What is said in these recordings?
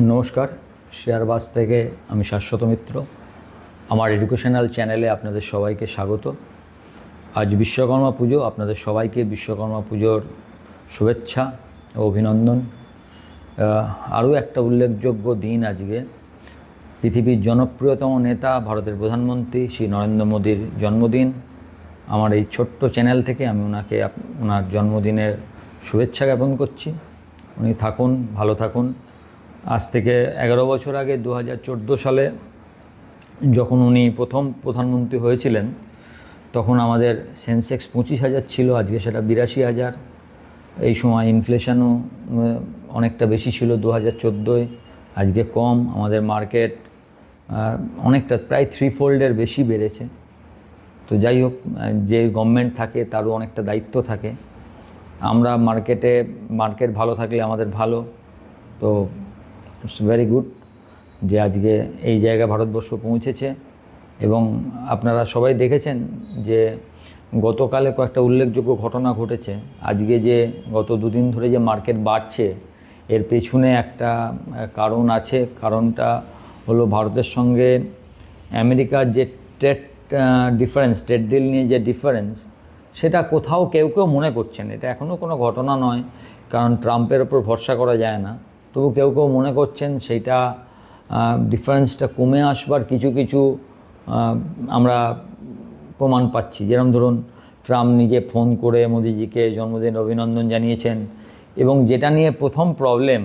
নমস্কার শেয়ারবাস থেকে আমি শাশ্বত মিত্র। আমার এডুকেশনাল চ্যানেলে আপনাদের সবাইকে স্বাগত। আজ বিশ্বকর্মা পুজো, আপনাদের সবাইকে বিশ্বকর্মা পুজোর শুভেচ্ছা ও অভিনন্দন। আরও একটা উল্লেখযোগ্য দিন আজকে। পৃথিবীর জনপ্রিয়তম নেতা ভারতের প্রধানমন্ত্রী শ্রী নরেন্দ্র মোদীর জন্মদিন। আমার এই ছোট্ট চ্যানেল থেকে আমি ওনাকে ওনার জন্মদিনের শুভেচ্ছা জ্ঞাপন করছি। উনি থাকুন, ভালো থাকুন। আজ থেকে এগারো বছর আগে দু হাজার চোদ্দ সালে যখন উনি প্রথম প্রধানমন্ত্রী হয়েছিলেন, তখন আমাদের সেন্সেক্স পঁচিশ হাজার ছিল, আজকে সেটা বিরাশি হাজার। এই সময় ইনফ্লেশনও অনেকটা বেশি ছিল দু হাজার চোদ্দোয়। আজকে কম, আমাদের মার্কেট অনেকটা প্রায় থ্রি ফোল্ডের বেশি বেড়েছে। তো যাই হোক, যে গভর্নমেন্ট থাকে তারও অনেকটা দায়িত্ব থাকে। আমরা মার্কেটে মার্কেট ভালো থাকলে আমাদের ভালো। তো ইটস ভেরি গুড যে আজকে এই জায়গায় ভারতবর্ষ পৌঁছেছে এবং আপনারা সবাই দেখেছেন যে গতকালে কয়েকটা উল্লেখযোগ্য ঘটনা ঘটেছে। আজকে যে গত দুদিন ধরে যে মার্কেট বাড়ছে, এর পেছনে একটা কারণ আছে। কারণটা হলো ভারতের সঙ্গে আমেরিকার যে ট্রেড ডিফারেন্স ট্রেড ডিল নিয়ে যে ডিফারেন্স সেটা কোথাও কেউ কেউ মনে করছেন। এটা এখনও কোনো ঘটনা নয়, কারণ ট্রাম্পের ওপর ভরসা করা যায় না। তবু কেউ কেউ মনে করছেন সেইটা ডিফারেন্সটা কমে আসবার কিছু কিছু আমরা প্রমাণ পাচ্ছি। যেরকম ধরুন, ট্রাম্প নিজে ফোন করে মোদিজিকে জন্মদিন অভিনন্দন জানিয়েছেন এবং যেটা নিয়ে প্রথম প্রবলেম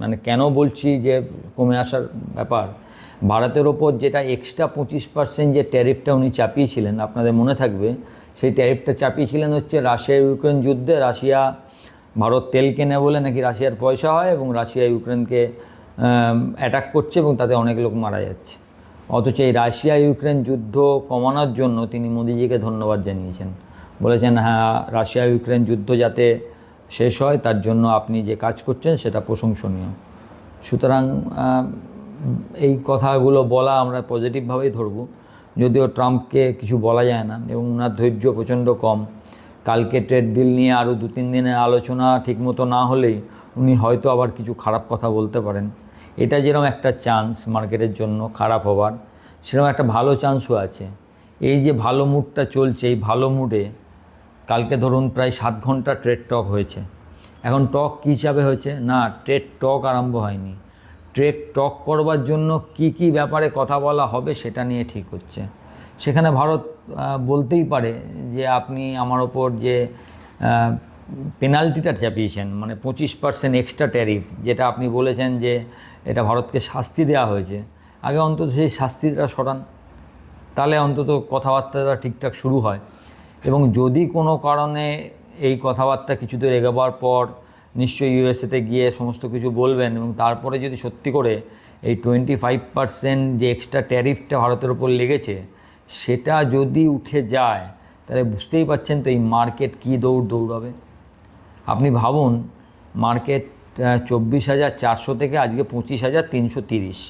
মানে কেন বলছি যে কমে আসার ব্যাপার, ভারতের ওপর যেটা এক্সট্রা পঁচিশ পার্সেন্ট যে ট্যারিফটা উনি চাপিয়েছিলেন, আপনাদের মনে থাকবে, সেই ট্যারিফটা চাপিয়েছিলেন হচ্ছে রাশিয়া ইউক্রেন যুদ্ধে, রাশিয়া ভারত তেল কেনে বলে নাকি রাশিয়ার পয়সা হয় এবং রাশিয়া ইউক্রেনকে অ্যাটাক করছে এবং তাতে অনেক লোক মারা যাচ্ছে। অথচ এই রাশিয়া ইউক্রেন যুদ্ধ কমানোর জন্য তিনি মোদিজিকে ধন্যবাদ জানিয়েছেন। বলেছেন হ্যাঁ রাশিয়া ইউক্রেন যুদ্ধ যাতে শেষ হয়, তার জন্য আপনি যে কাজ করছেন সেটা প্রশংসনীয়। সুতরাং এই কথাগুলো বলা আমরা পজিটিভভাবেই ধরব। যদিও ট্রাম্পকে কিছু বলা যায় না এবং ওনার ধৈর্য প্রচণ্ড কম। কালকে ট্রেড ডিল নিয়ে আরও দু তিন দিনের আলোচনা ঠিকমতো না হলেই উনি হয়তো আবার কিছু খারাপ কথা বলতে পারেন। এটা যেরকম একটা চান্স মার্কেটের জন্য খারাপ হবার সেরকম একটা ভালো চান্সও আছে। এই যে ভালো মুডটা চলছে, এই ভালো মুডে কালকে ধরুন প্রায় সাত ঘণ্টা ট্রেড টক হয়েছে। এখন টক কী হিসাবে হয়েছে? না, ট্রেড টক আরম্ভ হয়নি। ট্রেড টক করবার জন্য কি কি ব্যাপারে কথা বলা হবে সেটা নিয়ে ঠিক হচ্ছে। সেখানে ভারত বলতেই পারে যে আপনি আমার ওপর যে পেনাল্টিটা চাপিয়েছেন মানে পঁচিশ পার্সেন্ট এক্সট্রা ট্যারিফ যেটা আপনি বলেছেন যে এটা ভারতকে শাস্তি দেওয়া হয়েছে। আগে অন্তত সেই শাস্তিটা সরান, তাহলে অন্তত কথাবার্তাটা ঠিকঠাক শুরু হয়। এবং যদি কোনো কারণে এই কথাবার্তা কিছু দূর এগোবার পর নিশ্চয়ই ইউএসএতে গিয়ে সমস্ত কিছু বলবেন এবং তারপরে যদি সত্যি করে এই টোয়েন্টি ফাইভ পার্সেন্ট যে এক্সট্রা ট্যারিফটা ভারতের ওপর লেগেছে সেটা যদি উঠে যায়, তাহলে বুঝতেই পারছেন তো এই মার্কেট কী দৌড় দৌড়াবে। আপনি ভাবুন, মার্কেট চব্বিশ হাজার চারশো থেকে আজকে পঁচিশ হাজার তিনশো তিরিশ।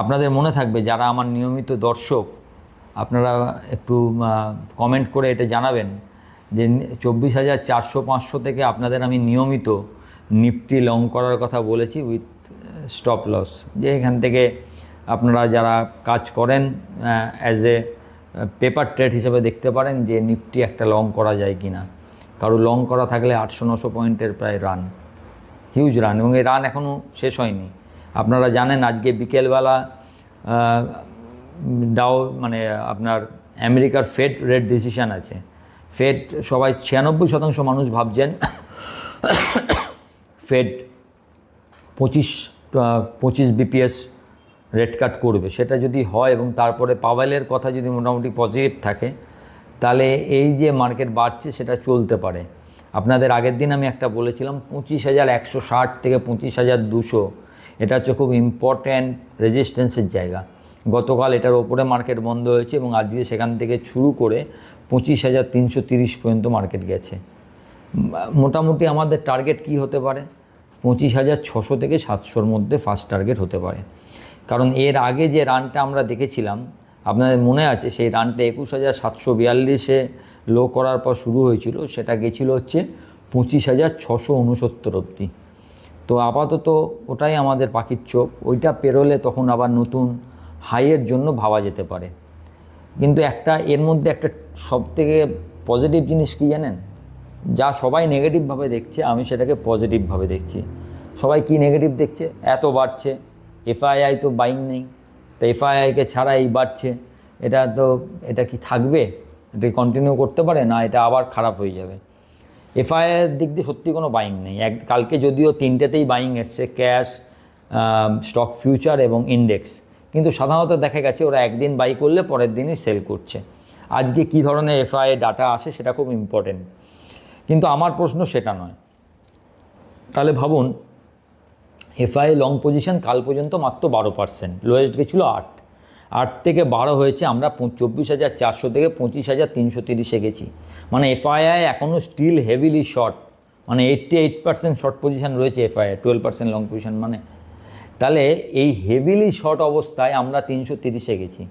আপনাদের মনে থাকবে, যারা আমার নিয়মিত দর্শক, আপনারা একটু কমেন্ট করে এটা জানাবেন যে চব্বিশ হাজার চারশো পাঁচশো থেকে আপনাদের আমি নিয়মিত নিফটি লং করার কথা বলেছি উইথ স্টপ লস যে এখান থেকে আপনারা যারা কাজ করেন অ্যাজ এ পেপার ট্রেড হিসেবে দেখতে পারেন যে নিফটি একটা লং করা যায় কি না কারও লং করা থাকলে আটশো, নশো পয়েন্টের প্রায় রান হিউজ রান এবং এই রান এখনও শেষ হয়নি। আপনারা জানেন আজকে বিকেলবেলা ডাও মানে আপনার আমেরিকার ফেড রেট ডিসিশন আছে। ফেড সবাই ছিয়ানব্বই শতাংশ মানুষ ভাবছেন ফেড পঁচিশ পঁচিশ বিপিএস রেট কাট করবে। সেটা যদি হয় এবং তারপরে পাওয়েলের কথা যদি মোটামুটি পজিটিভ থাকে, তাহলে এই যে মার্কেট বাড়ছে সেটা চলতে পারে। আপনাদের আগের দিন আমি একটা বলেছিলাম, পঁচিশ হাজার একশো ষাট থেকে পঁচিশ হাজার দুশো। এটা হচ্ছে খুব ইম্পর্ট্যান্ট রেজিস্ট্যান্সের জায়গা। গতকাল এটার ওপরে মার্কেট বন্ধ হয়েছে এবং আজকে সেখান থেকে শুরু করে পঁচিশ হাজার তিনশো তিরিশ পর্যন্ত মার্কেট গেছে। মোটামুটি আমাদের টার্গেট কি হতে পারে? পঁচিশ হাজার ছশো থেকে সাতশোর মধ্যে ফার্স্ট টার্গেট হতে পারে। কারণ এর আগে যে রানটা আমরা দেখেছিলাম, আপনাদের মনে আছে সেই রানটা একুশ হাজার সাতশো বিয়াল্লিশে লো করার পর শুরু হয়েছিল, সেটা গেছিল হচ্ছে পঁচিশ হাজার ছশো উনসত্তর অবধি। তো আপাতত ওটাই আমাদের পাখির চোখ, ওইটা পেরোলে তখন আবার নতুন হাইয়ের জন্য ভাবা যেতে পারে। কিন্তু একটা, এর মধ্যে একটা সব থেকে পজিটিভ জিনিস কি জানেন? যা সবাই নেগেটিভভাবে দেখছে, আমি সেটাকে পজিটিভভাবে দেখছি। সবাই কি নেগেটিভ দেখছে? এত বাড়ছে। এফআইআই তো বাইং নেই। তো এফআইআইকে এই বাড়ছে। এটা তো, এটা কি থাকবে? এটা কন্টিনিউ করতে পারে? না, এটা আবার খারাপ হয়ে যাবে। এফআইআর দিক দিয়ে সত্যি কোনো বাইং নেই। এক, কালকে যদিও তিনটেতেই বাইং এসছে ক্যাশ স্টক ফিউচার এবং ইন্ডেক্স কিন্তু সাধারণত দেখা গেছে, ওরা একদিন বাই করলে পরের দিনই সেল করছে। আজকে কী ধরনের এফআইআই ডাটা আসে সেটা খুব ইম্পর্টেন্ট কিন্তু আমার প্রশ্ন সেটা নয়। তাহলে ভাবুন এফআই লং পজিশন কাল পর্যন্ত মাত্র বারো পার্সেন্ট লোয়েস্ট গেছিল আট। আট থেকে বারো হয়েছে, আমরা চব্বিশ হাজার চারশো থেকে পঁচিশ হাজার তিনশো তিরিশে গেছি। মানে এফআইআই এখনও স্টিল হেভিলি শর্ট মানে eighty eight percent short position রয়েছে FII twelve percent long position মানে। তাহলে এই হেভিলি শর্ট অবস্থায় আমরা তিনশো তিরিশে গেছি।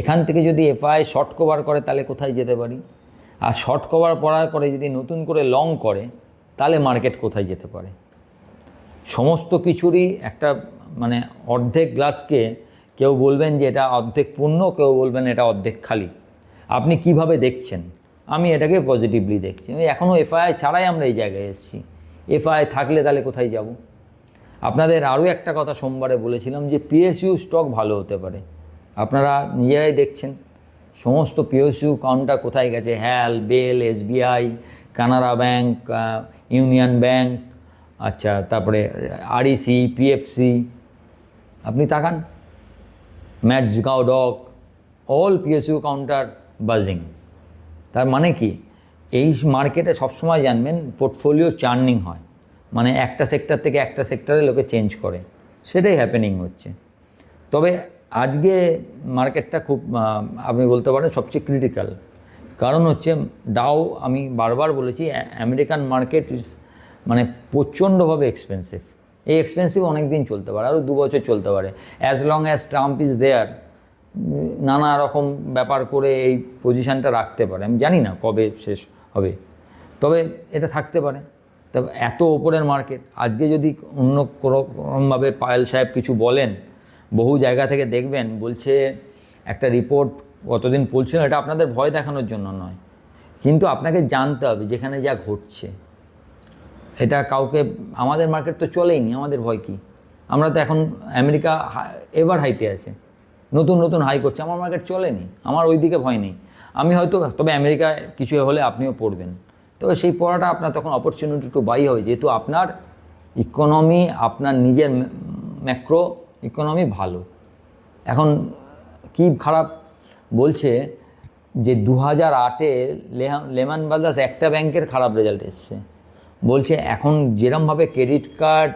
এখান থেকে যদি এফআই শর্ট কভার করে, তাহলে কোথায় যেতে পারি? আর শর্ট কভার পড়ার পরে যদি নতুন করে লং করে, তাহলে মার্কেট কোথায় যেতে পারে? সমস্ত কিছুরই একটা মানে অর্ধেক গ্লাসকে কেউ বলবেন যে এটা অর্ধেক পূর্ণ, কেউ বলবেন এটা অর্ধেক খালি। আপনি কীভাবে দেখছেন? আমি এটাকে পজিটিভলি দেখছি। এখনও এফআইআই ছাড়াই আমরা এই জায়গায় এসেছি। এফআইআই থাকলে তাহলে কোথায় যাব? আপনাদের আরও একটা কথা সোমবারে বলেছিলাম যে পিএসইউ স্টক ভালো হতে পারে। আপনারা নিজেরাই দেখছেন। সমস্ত পিএসইউ কাউন্টার কোথায় গেছে? HAL BEL SBI Canara bank union bank আচ্ছা তারপরে আরইসি পিএফসি আপনি তাকান। Mazagon dock all PSU counter buzzing তার মানে কি? এই মার্কেটে সবসময় জানবেন পোর্টফোলিও চার্নিং হয়। মানে একটা সেক্টর থেকে একটা সেক্টরে লোকে চেঞ্জ করে। সেটাই হ্যাপেনিং হচ্ছে। তবে আজকে মার্কেটটা খুব আপনি বলতে পারেন সবচেয়ে ক্রিটিক্যাল কারণ হচ্ছে ডাও আমি বারবার বলেছি আমেরিকান মার্কেট ইজ মানে প্রচণ্ডভাবে এক্সপেন্সিভ এই এক্সপেন্সিভ অনেক দিন চলতে পারে, আরও দু বছর চলতে পারে। As long as Trump is there নানা রকম ব্যাপার করে এই পজিশানটা রাখতে পারে। আমি জানি না কবে শেষ হবে। তবে এটা থাকতে পারে। তবে এত ওপরের মার্কেট আজকে যদি অন্য কোনো রকমভাবে পায়েল সাহেব কিছু বলেন, বহু জায়গা থেকে দেখবেন, বলছে একটা রিপোর্ট কতদিন পড়ছিল এটা আপনাদের ভয় দেখানোর জন্য নয়। কিন্তু আপনাকে জানতে হবে, যেখানে যা ঘটছে। এটা কাউকে, আমাদের মার্কেট তো চলেই নি আমাদের ভয় কি? আমরা তো এখন আমেরিকা এবার হাইতে আছে। নতুন নতুন হাই করছে, আমার মার্কেট চলেনি, আমার ওই দিকে ভয় নেই। আমি হয়তো, তবে আমেরিকায় কিছু হলে আপনিও পড়বেন। তবে সেই পড়াটা আপনার তখন অপরচুনিটি টু বাই হবে যেহেতু আপনার ইকোনমি আপনার নিজের ম্যাক্রো ইকোনমি ভালো। এখন কি খারাপ বলছে যে দু হাজার আটে লেমান ব্রাদার্স একটা ব্যাংকের খারাপ রেজাল্ট এসছে। বলছে, এখন যেরমভাবে ক্রেডিট কার্ড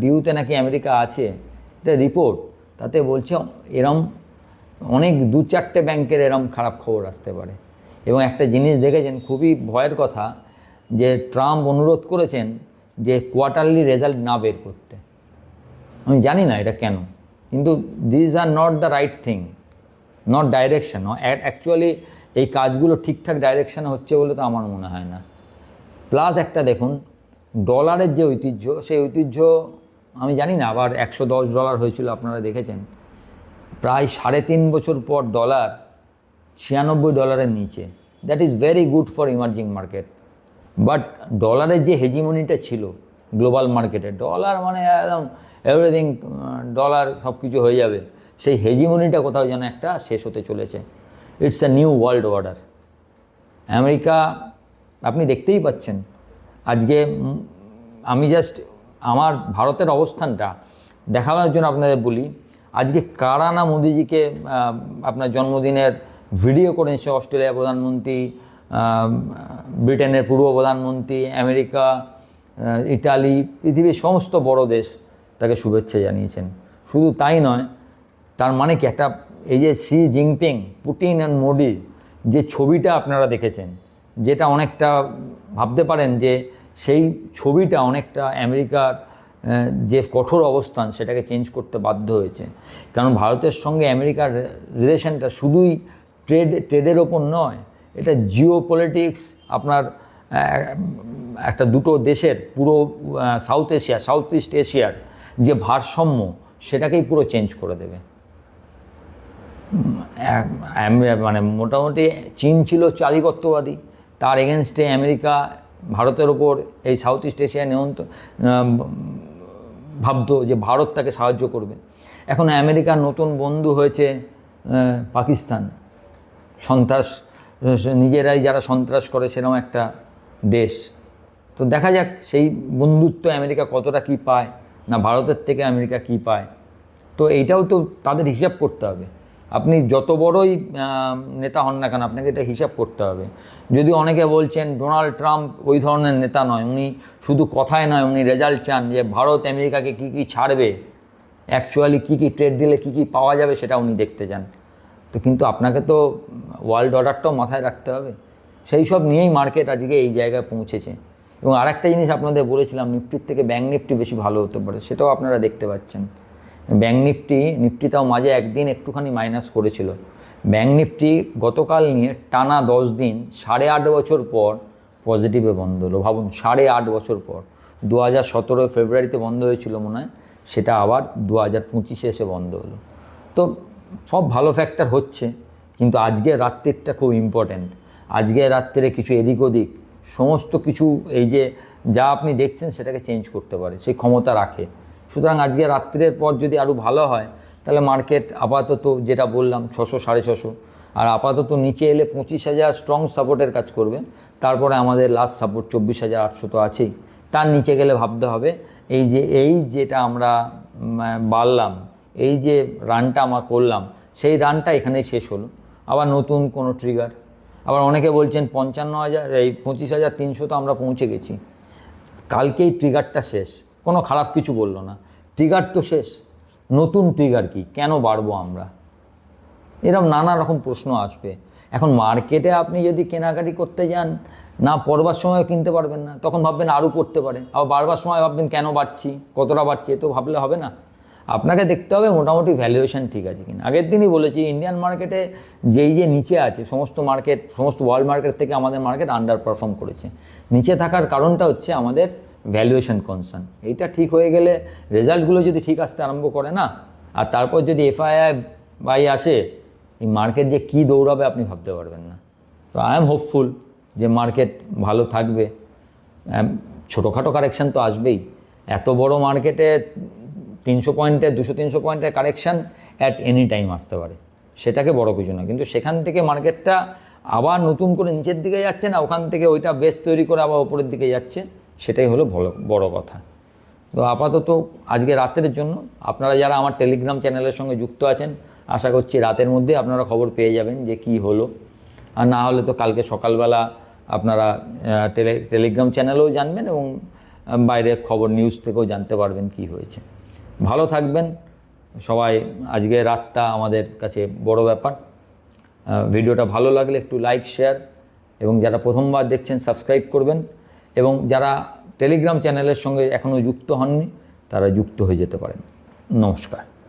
ডিউতে নাকি আমেরিকা আছে, এটা রিপোর্ট তাতে বলছে এরম অনেক দু চারটে ব্যাংকের এরম খারাপ খবর আসতে পারে। এবং একটা জিনিস দেখেছেন, খুবই ভয়ের কথা, যে ট্রাম্প অনুরোধ করেছেন যে কোয়ার্টারলি রেজাল্ট না বের করতে। আমি জানি না এটা কেন, কিন্তু this are not the right thing not direction actually এই কাজগুলো ঠিকঠাক ডাইরেকশানে হচ্ছে বলে তো আমার মনে হয় না। প্লাস একটা দেখুন ডলারের যে ঐতিহ্য, সেই ঐতিহ্য আমি জানি না, আবার একশো দশ ডলার হয়েছিল, আপনারা দেখেছেন। প্রায় সাড়ে তিন বছর পর ডলার ছিয়ানব্বই ডলারের নিচে। That is very good for emerging market but ডলারের যে হেজিমনিটা ছিল গ্লোবাল মার্কেটে ডলার মানে একদম এভরিথিং ডলার সব কিছু হয়ে যাবে। সেই হেজিমনিটা কোথাও যেন একটা শেষ হতে চলেছে। It's a new world order America আপনি দেখতেই পাচ্ছেন। আজকে আমি জাস্ট আমার ভারতের অবস্থানটা দেখানোর জন্য আপনাদের বলি, আজকে কারা না মোদিজিকে আপনার জন্মদিনের ভিডিও করেছে অস্ট্রেলিয়া প্রধানমন্ত্রী ব্রিটেনের পূর্ব প্রধানমন্ত্রী, আমেরিকা ইটালি, পৃথিবীর সমস্ত বড় দেশ তাকে শুভেচ্ছা জানিয়েছেন। শুধু তাই নয়, তার মানে কি একটা এই যে Xi Jinping Putin and Modi যে ছবিটা আপনারা দেখেছেন যেটা অনেকটা ভাবতে পারেন যে সেই ছবিটা অনেকটা আমেরিকার যে কঠোর অবস্থান সেটাকে চেঞ্জ করতে বাধ্য হয়েছে। কারণ ভারতের সঙ্গে আমেরিকার রিলেশনটা শুধুই ট্রেড ট্রেডের ওপর নয়, এটা জিও পলিটিক্স আপনার একটা দুটো দেশের পুরো সাউথ এশিয়া সাউথ ইস্ট এশিয়ার যে ভারসাম্য সেটাকেই পুরো চেঞ্জ করে দেবে। মানে মোটামুটি চীন ছিল চাঁদিপত্যবাদী তার এগেনস্টে আমেরিকা ভারতের ওপর এই সাউথ ইস্ট এশিয়া নিয়ন্ত ভাবতো যে ভারত তাকে সাহায্য করবে। এখন আমেরিকার নতুন বন্ধু হয়েছে পাকিস্তান। সন্ত্রাস, নিজেরাই যারা সন্ত্রাস করে সেরকম একটা দেশ। তো দেখা যাক সেই বন্ধুত্ব আমেরিকা কতটা কি পায়, না ভারতের থেকে আমেরিকা কি পায়। তো এইটাও তো তাদের হিসাব করতে হবে। আপনি যত বড়ই নেতা হন না কেন, আপনাকে এটা হিসাব করতে হবে। যদি অনেকে বলছেন, ডোনাল্ড ট্রাম্প ওই ধরনের নেতা নয়, উনি শুধু কথায় নয়, উনি রেজাল্ট চান যে ভারত আমেরিকাকে কী কী ছাড়বে অ্যাকচুয়ালি কী কী ট্রেড দিলে কী কী পাওয়া যাবে, সেটা উনি দেখতে চান। তো কিন্তু আপনাকে তো ওয়ার্ল্ড অর্ডারটাও মাথায় রাখতে হবে। সেই সব নিয়েই মার্কেট আজকে এই জায়গায় পৌঁছেছে। এবং আরেকটা জিনিস আপনাদের বলেছিলাম, নিফটির থেকে ব্যাঙ্ক নিফটি বেশি ভালো হতে পারে, সেটাও আপনারা দেখতে পাচ্ছেন। ব্যাঙ্ক নিফটি নিফটি তাও মাঝে একদিন একটুখানি মাইনাস করেছিল। ব্যাঙ্ক নিফটি গতকাল নিয়ে টানা দশ দিন সাড়ে আট বছর পর পজিটিভে বন্ধ হলো। ভাবুন, সাড়ে আট বছর পর। দু হাজার সতেরো ফেব্রুয়ারিতে বন্ধ হয়েছিল মনে হয়, সেটা আবার দু হাজার পঁচিশে এসে বন্ধ হলো। তো সব ভালো ফ্যাক্টর হচ্ছে, কিন্তু আজকের রাত্রিটা খুব ইম্পর্ট্যান্ট আজকের রাত্রে কিছু এদিক ওদিক, সমস্ত কিছু এই যে যা আপনি দেখছেন সেটাকে চেঞ্জ করতে পারে, সেই ক্ষমতা রাখে। সুতরাং আজকে রাত্রের পর যদি আরও ভালো হয়, তাহলে মার্কেট আপাতত যেটা বললাম ছশো সাড়ে ছশো, আর আপাতত নিচে এলে পঁচিশ হাজার স্ট্রং সাপোর্টের কাজ করবে। তারপরে আমাদের লাস্ট সাপোর্ট চব্বিশ হাজার আটশো তো আছেই। তার নিচে গেলে ভাবতে হবে, এই যে, এই যেটা আমরা বাড়লাম, এই যে রানটা আমরা করলাম, সেই রানটা এখানেই শেষ হলো। আবার নতুন কোনো ট্রিগার আবার অনেকে বলছেন পঞ্চান্ন হাজার, এই পঁচিশ হাজার তিনশো তো আমরা পৌঁছে গেছি। কালকেই ট্রিগারটা শেষ। কোনো খারাপ কিছু বলল না। ট্রিগার তো শেষ। নতুন ট্রিগার কি? কেন বাড়বো আমরা? এরকম নানা রকম প্রশ্ন আসবে। এখন মার্কেটে আপনি যদি কেনাকাটি করতে যান, না পড়বার সময় কিনতে পারবেন না। তখন ভাববেন আরও পড়তে পারে। আবার বাড়বার সময় ভাববেন, কেন বাড়ছি? কতটা বাড়ছে? তো ভাবলে হবে না। আপনাকে দেখতে হবে মোটামুটি ভ্যালুয়েশন ঠিক আছে কিনা। আগের দিনই বলেছি ইন্ডিয়ান মার্কেটে যেই যে নিচে আছে, সমস্ত মার্কেট সমস্ত ওয়ার্ল্ড মার্কেট থেকে আমাদের মার্কেট আন্ডার পারফর্ম করেছে। নিচে থাকার কারণটা হচ্ছে আমাদের ভ্যালুয়েশন কনসার্ন এইটা ঠিক হয়ে গেলে রেজাল্টগুলো যদি ঠিক আসতে আরম্ভ করে না, আর তারপর যদি এফআইআই বাই আসে, এই মার্কেট যে কী দৌড়াবে আপনি ভাবতে পারবেন না। তো আই এম হোপফুল যে মার্কেট ভালো থাকবে। ছোটোখাটো কারেকশান তো আসবেই। এত বড় মার্কেটে তিনশো পয়েন্টে দুশো তিনশো পয়েন্টের কারেকশান অ্যাট এনি টাইম আসতে পারে। সেটাকে বড় কিছু না। কিন্তু সেখান থেকে মার্কেটটা আবার নতুন করে নিচের দিকে যাচ্ছে না, ওখান থেকে ওইটা বেস তৈরি করে আবার ওপরের দিকে যাচ্ছে। সেটাই হলো বড় কথা। তো আপাতত আজকে রাতের জন্য আপনারা যারা আমার টেলিগ্রাম চ্যানেলের সঙ্গে যুক্ত আছেন, আশা করছি রাতের মধ্যে আপনারা খবর পেয়ে যাবেন যে কি হলো। আর না হলে তো কালকে সকালবেলা আপনারা টেলে টেলিগ্রাম চ্যানেলেও জানবেন এবং বাইরে খবর নিউজ থেকেও জানতে পারবেন কি হয়েছে। ভালো থাকবেন। সবাই আজকে রাতটা আমাদের কাছে বড় ব্যাপার। ভিডিওটা ভালো লাগলে একটু লাইক শেয়ার এবং যারা প্রথমবার দেখছেন সাবস্ক্রাইব করবেন। এবং যারা টেলিগ্রাম চ্যানেলের সঙ্গে এখনও যুক্ত হননি তারা যুক্ত হয়ে যেতে পারেন। নমস্কার।